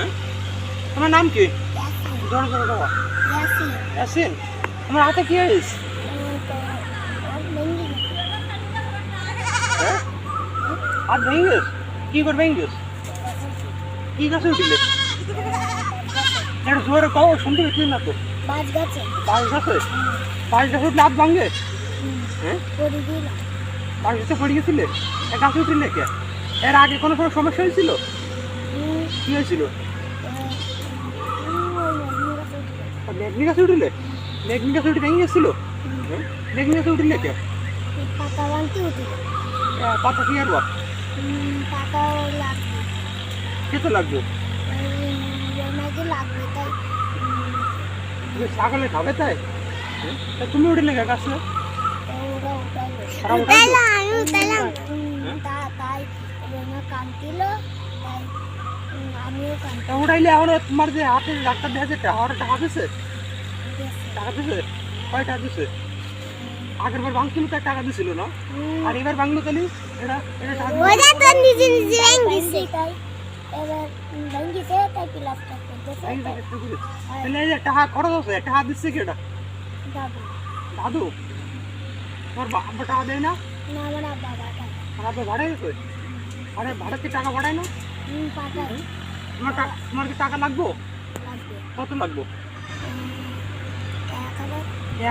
হ্যাঁ? তোমার নাম কি? ইয়াসিন। তোমার হাতে কি হয়েছে? আর হ্যাঁ? ভেঙে গেছে? কি করে ভেঙে কি গাছে উঠিলে? এটা জোরে কও শুনতে পাচ্ছি না তো। বাজ গেছে। বাঁশ গাছে? উঠলে হাত ভাঙে? হ্যাঁ? করে গাছে পড়ে গেছিলে? গাছে উঠিলে কে? এর আগে কোনো সমস্যা হয়েছিল? কি হয়েছিল? উঠল। মেঘনি গাছে উঠিলে? মেঘনি গাছে উঠে ভেঙে গেছিল? হ্যাঁ? মেঘনি গাছে উঠিলে কে? এই পাতা বানতে উঠল এ, পাতা কি আর বা হুম, পাতা লাগবে। খেতে লাগবে? ওই নাকি লাগবে তাই। হুম, তুমি ছাগলে খাবে তাই? হ্যাঁ? তা তুমি উঠিলে কে গাছে? তো ওরা উঠালো। ওরা উঠাইলো? আমি উঠালাম। হ্যাঁ? তা তাই ওরা কান্দিল তাই উঠাইলে এখন তোমার যে হাতে ডাক্তার দেখা যায় টাকা টাকা দিছে? টাকা দিছে? কয় টাকা দিছে? আগের বার ভাঙছিল তার টাকা দিছিল না? আর এবার ভাঙলো তাহলে এটা এটা টাকা দিছে। তো নিজে নিজে তাই। এবার ভেঙ্গিছে তাই প্লাস্টার করতেছে। এই যে একটু করে। তাহলে এই যে টাকা খরচ টাকা কি এটা? দাদু। বাবা টাকা দেয় না? না আমার আর ভাড়া গেছে? আরে ভাড়া কি টাকা ভাড়ায় না? তোমার টাকা তোমার কি টাকা লাগবো? কত লাগবো?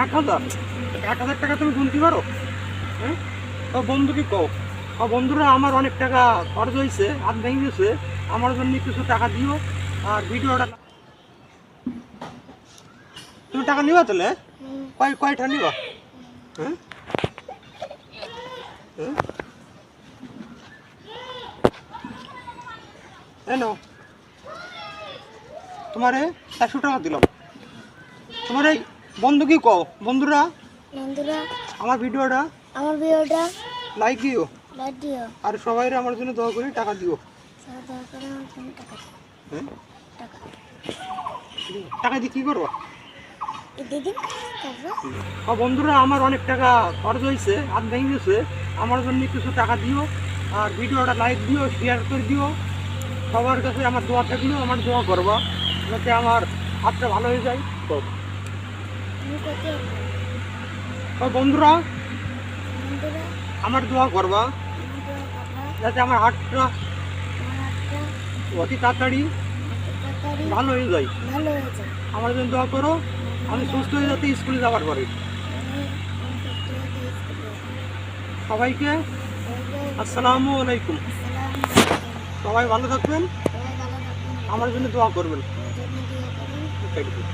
এক হাজার। এক হাজার? টাকা তুমি গুনতে পারো? হ্যাঁ তো বন্ধুকে কও। ও বন্ধুরা আমার অনেক টাকা খরচ হয়েছে হাত ভেঙে গেছে। আমার জন্য কিছু টাকা দিও আর ভিডিওটা তুমি টাকা নিবা তাহলে? কয় কয়টা নিবা? হ্যাঁ হ্যাঁ? এই নাও। তোমারে চারশো টাকা দিলাম। তোমার এই বন্ধু কি কও? বন্ধুরা বন্ধুরা আমার ভিডিওটা আমার ভিডিওটা লাইক দিও। লাইক দিও। আর সবাই আমার জন্য দোয়া করে টাকা দিও। টাকা। হ্যাঁ? টাকা। দিয়ে কী করব? বন্ধুরা আমার অনেক টাকা খরচ হয়েছে আর ভেঙে গেছে। আমার জন্য কিছু টাকা দিও আর ভিডিওটা লাইক দিও শেয়ার করে দিও। সবার কাছে আমার দোয়া থাকলেও আমার দোয়া করবা যাতে আমার হাতটা ভালো হয়ে যায়। তো বন্ধুরা বন্ধুরা আমার দোয়া করবা যাতে আমার হাতটা অতি তাড়াতাড়ি ভালো হয়ে যায়। আমার জন্য দোয়া করো আমি সুস্থ হয়ে যাতে স্কুলে যাওয়ার পরে। সবাইকে আসসালামু আলাইকুম। সবাই ভালো থাকবেন। আমার জন্য দোয়া করবেন। থ্যাংক জন্য